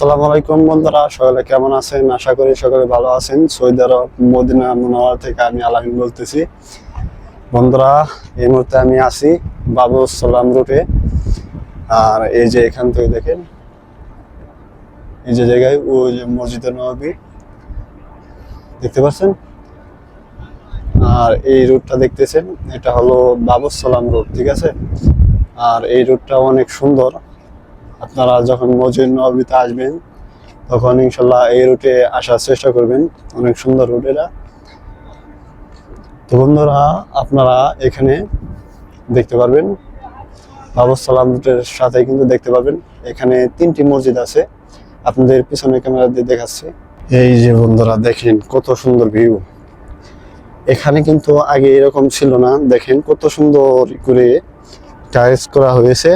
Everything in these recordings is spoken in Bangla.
আসসালামু আলাইকুম বন্ধুরা, সকলে কেমন আছেন? আশা করি সকলে ভালো আছেন। সৌদি আরব, মদিনা মুনাওয়ার থেকে আমি আলামিন বলতেছি। বন্ধুরা, এই মুহূর্তে আমি আছি বাবু সালাম রুটে। আর এই যে এখান থেকে দেখেন, এই যে জায়গায় ওই যে মসজিদে নবী। দেখতে পাচ্ছেন? আর এই রুটটা দেখতেছেন, এটা হলো বাবুসালাম রুট, ঠিক আছে? আর এই রুটটা অনেক সুন্দর। আপনারা যখন মসজিদ নবীতে আসবেন, তখন ইনশাল্লাহ এই রুটে আসার চেষ্টা করবেন। অনেক সুন্দর রুট এটা। তো বন্ধুরা, আপনারা এখানে দেখতে পারবেন। বাবুসালাম রুটের সাথে কিন্তু দেখতে পাবেন এখানে তিনটি মসজিদ আছে। আপনাদের পিছনে ক্যামেরা দিয়ে দেখাচ্ছি। এই যে বন্ধুরা, দেখেন কত সুন্দর ভিউ। এখানে কিন্তু আগে এরকম ছিল না। দেখেন কত সুন্দর করে টাইলস করা হয়েছে।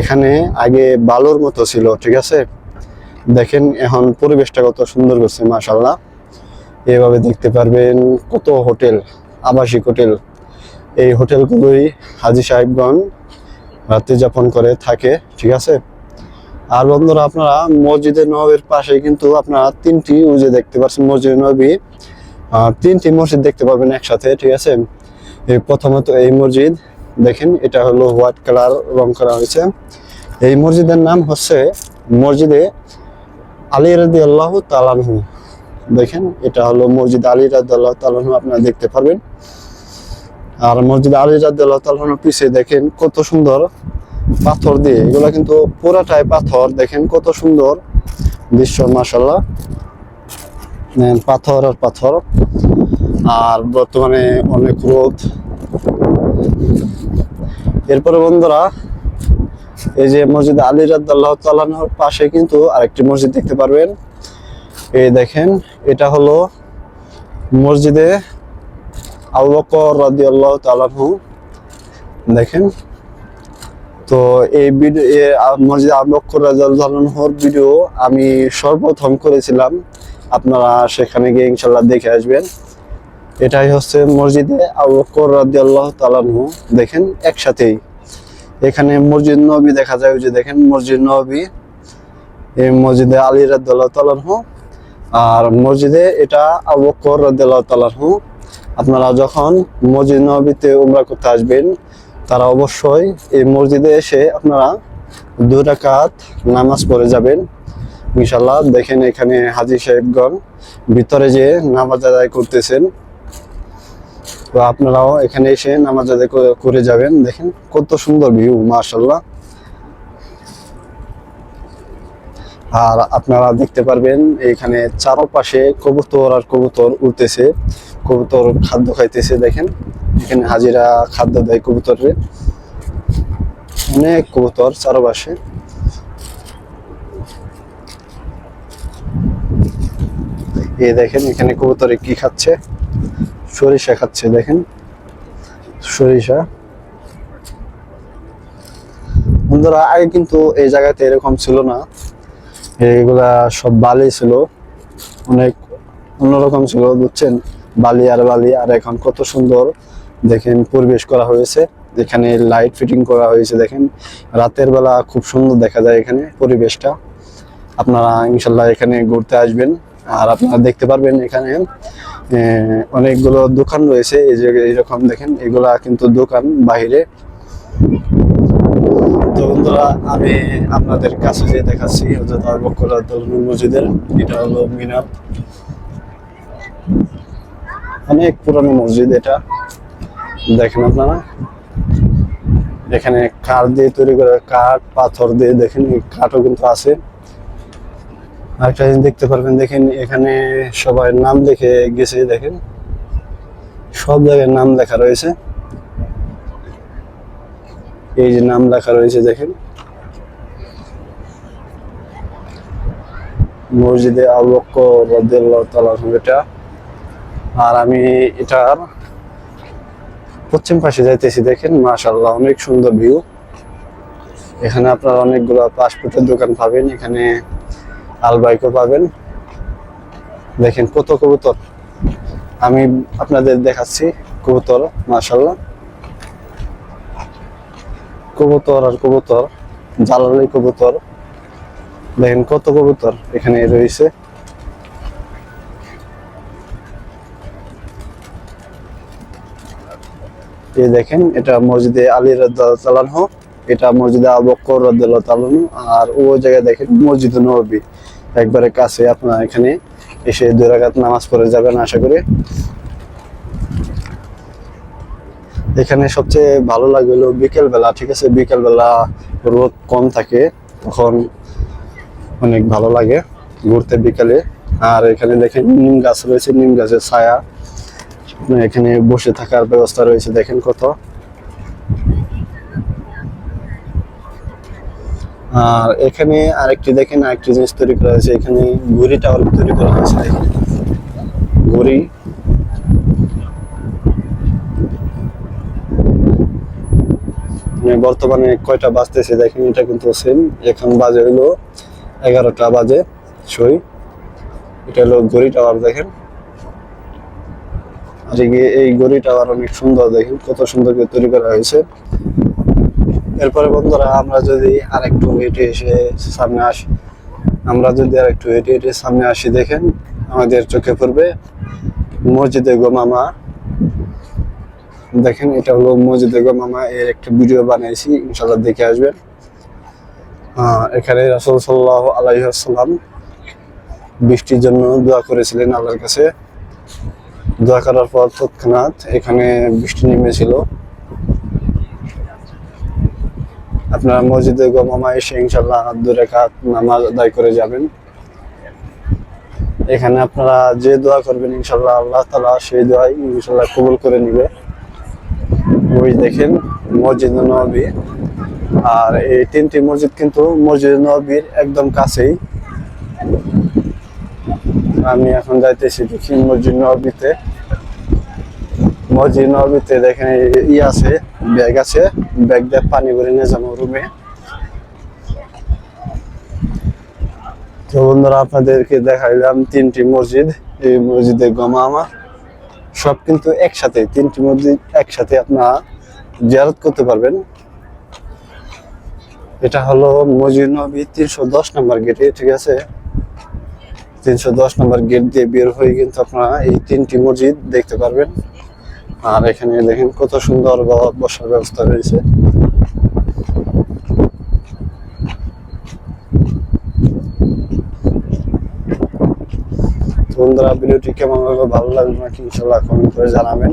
এখানে আগে বালুর মতো ছিল, ঠিক আছে? দেখেন এখন পরিবেশটা কত সুন্দর করছে মাশাল্লাহ এভাবে দেখতে পারবেন কত হোটেল, আবাসিক হোটেল। এই হোটেলগুলোই হাজি সাহেবগঞ্জ রাত্রি যাপন করে থাকে, ঠিক আছে? আর বন্ধুরা, আপনারা মসজিদে নবীর পাশে কিন্তু আপনারা তিনটি উজে দেখতে পাচ্ছেন, মসজিদ নবী তিনটি মসজিদ দেখতে পারবেন একসাথে, ঠিক আছে? প্রথমত এই মসজিদ দেখেন, এটা হলো হোয়াইট কালার রং করা হয়েছে। এই মসজিদের নাম হচ্ছে মসজিদে আলী রাদি আল্লাহ তালানহু দেখেন, এটা হলো মসজিদ আলী রাদি আল্লাহ তালানহু আপনারা দেখতে পারবেন। আর মসজিদ আলী রাদি আল্লাহ তালানহু পিছিয়ে দেখেন, কত সুন্দর পাথর দিয়ে। এগুলো কিন্তু পুরাটাই পাথর, দেখেন কত সুন্দর দৃশ্য মাসাল্লাহ পাথর আর পাথর। আর বর্তমানে অনেক রোদ। এরপরে বন্ধুরা, এই যে মসজিদ আলী রাদ্দাল্লাহ তালানোর পাশে কিন্তু আরেকটি মসজিদ দেখতে পারবেন। এই দেখেন, এটা হলো মসজিদে আবু রাদিয়াল্লাহ তালানহু দেখেন, তো এই ভিডিও মসজিদ আবু বকর রাদিয়াল্লাহুর ভিডিও আমি সর্বপ্রথম করেছিলাম। আপনারা সেখানে গিয়ে ইনশাল্লাহ দেখে আসবেন। এটাই হচ্ছে মসজিদে আবু দেখেন একসাথেই। এখানে মসজিদ নবী দেখা যায় যে দেখেন মসজিদ নবী, এই মসজিদে আলী রাদিয়াল্লাহু তাআলাহু আর মসজিদে এটা আবু বকর আপনারা যখন মসজিদ নবীতে উমরা করতে আসবেন, তারা অবশ্যই এই মসজিদে এসে আপনারা দুই রাকাত নামাজ পড়ে যাবেন। ইনশাল্লাহ দেখেন এখানে হাজি সাহেবগণ ভিতরে যে নামাজ আদায় করতেছেন তো আপনারাও এখানে এসে নামাজ করে- যাবেন। দেখেন কত সুন্দর ভিউ মাশাল্লাহ আর আপনারা দেখতে পারবেন এখানে চারপাশে কবুতর আর কবুতর উঠতেছে কবুতর খাদ্য খাইতেছে, দেখেন। এখানে হাজিরা খাদ্য দেয় কবুতরে অনেক কবুতর চারপাশে। এই দেখেন এখানে কবুতরে কি খাচ্ছে। সরিষা খাচ্ছে, দেখেন। সরিষা। বন্ধুরা, আগে কিন্তু এই জায়গাতে এরকম ছিল না। এগুলা সব বালি ছিল। অনেক অন্যরকম ছিল, বুঝছেন? বালি আর বালি, আর এখন কত সুন্দর। দেখেন, পরিবেশ করা হয়েছে। এখানে লাইট ফিটিং করা হয়েছে, দেখেন। রাতের বেলা খুব সুন্দর দেখা যায় এখানে পরিবেশটা। আপনারা ইনশাল্লাহ এখানে ঘুরতে আসবেন। আর আপনারা দেখতে পারবেন এখানে অনেকগুলো দোকান রয়েছে, এই যে এইরকম দেখেন, এগুলা কিন্তু দোকান বাহিরে। তো বন্ধুরা, আমি আপনাদের কাছে যে দেখাচ্ছি হজরত আবু বকর মসজিদের এটা হলো মিনার। অনেক পুরানো মসজিদ এটা। দেখেন আপনারা? এখানে কাঠ দিয়ে তৈরি করা কাঠ, পাথর দিয়ে দেখেন কাঠও কিন্তু আছে। আরেকটা জিনিস দেখতে পারবেন, দেখেন এখানে সবাই নাম লিখে গেছে, দেখেন। সব জায়গায় নাম লেখা রয়েছে। এই যে নাম লেখা রয়েছে, দেখেন। মসজিদে আবু বকর রাদিয়াল্লাহু এটা। আর আমি এটার পশ্চিম পাশে যাইতেছি, দেখেন, মাশাআল্লাহ, অনেক সুন্দর ভিউ এখানে আপনারা অনেকগুলো পাসপোর্টের দোকান পাবেন, এখানে আলবাইকও পাবেন। দেখেন কত কবুতর। আমি আপনাদের দেখাচ্ছি কবুতর, মাশাআল্লাহ। কবুতর আর কবুতর, জালালি কবুতর। দেখেন কত কবুতর এখানে রয়েছে। এই দেখেন, এটা মসজিদে আলী রাদিয়াল্লাহু এটা মসজিদে আবু বকর রাদিয়াল্লাহু আর ও জায়গায় দেখেন মসজিদ নবী। একবারে কাছে আপনার এখানে এসে দুই নামাজ পড়ে যাবেন আশা করি। এখানে সবচেয়ে ভালো লাগে হলো বিকেল বেলা ঠিক আছে? বিকেল বেলা রোদ কম থাকে, তখন অনেক ভালো লাগে ঘুরতে বিকালে। আর এখানে দেখেন নিম গাছ রয়েছে, নিম গাছের ছায়া। এখানে বসে থাকার ব্যবস্থা রয়েছে, দেখেন কত। আর এখানে আরেকটি দেখেন, আরেকটি জিনিস তৈরি করা হয়েছে। এখানে ঘুড়ি টাওয়ার তৈরি করা হয়েছে, দেখেন। ঘুড়ি। মানে বর্তমানে কয়টা বাজতেছে দেখেন, এটা কিন্তু সেম এখন বাজে হলো এগারোটা বাজে সই এটা হলো গড়ি টাওয়ার দেখেন। আর এই গড়ি টাওয়ার অনেক সুন্দর, দেখেন, কত সুন্দর করে তৈরি করা হয়েছে। এরপরে বন্ধুরা, আমরা যদি আরেকটু হেঁটে এসে সামনে আসি, আমরা যদি আরেকটু হেঁটে হেঁটে সামনে আসি, দেখেন আমাদের চোখে পড়বে মসজিদে গোমামা দেখেন, এটা হলো মসজিদে গোমামা এর একটা ভিডিও বানিয়েছি ইনশাল্লাহ দেখে আসবেন। এখানে রাসুল সাল্লাহ আলাইসাল্লাম বৃষ্টির জন্য দোয়া করেছিলেন আল্লাহর কাছে। দোয়া করার পর তৎক্ষণাৎ এখানে বৃষ্টি নেমেছিল। আপনারা মসজিদে গমামা এসে ইনশাল্লাহ দু রেখাত, নামাজ আদায় করে যাবেন। এখানে আপনারা যে দোয়া করবেন ইনশাল্লাহ আল্লাহ তালা সেই দোয়াই ইনশাল্লাহ কবুল করে নিবে। ওই দেখেন মসজিদ নবী। আর এই তিনটি মসজিদ কিন্তু মসজিদ নবীর একদম কাছেই। আমি এখন যাইতেছি দেখি মসজিদ নবীতে। মসজিদ নবীতে দেখেন ই আছে, ব্যাগ আছে, ব্যাগ দিয়ে পানি ভরে নিয়ে যাব রুমে। তো বন্ধুরা, আপনাদেরকে দেখাইলাম তিনটি মসজিদ। এই মসজিদে গমা আমার সব কিন্তু একসাথে, তিনটি মসজিদ একসাথে আপনারা জিয়ারত করতে পারবেন। এটা হলো মসজিদ নবী তিনশো দশ নম্বর গেটে, ঠিক আছে? তিনশো দশ নম্বর গেট দিয়ে বের হয়ে কিন্তু আপনারা এই তিনটি মসজিদ দেখতে পারবেন। আর এখানে দেখেন কত সুন্দর বসার ব্যবস্থা রয়েছে। বন্ধুরা, ভিডিওটি কেমন ভালো লাগল নাকি, ইনশাল্লাহ কমেন্ট করে জানাবেন।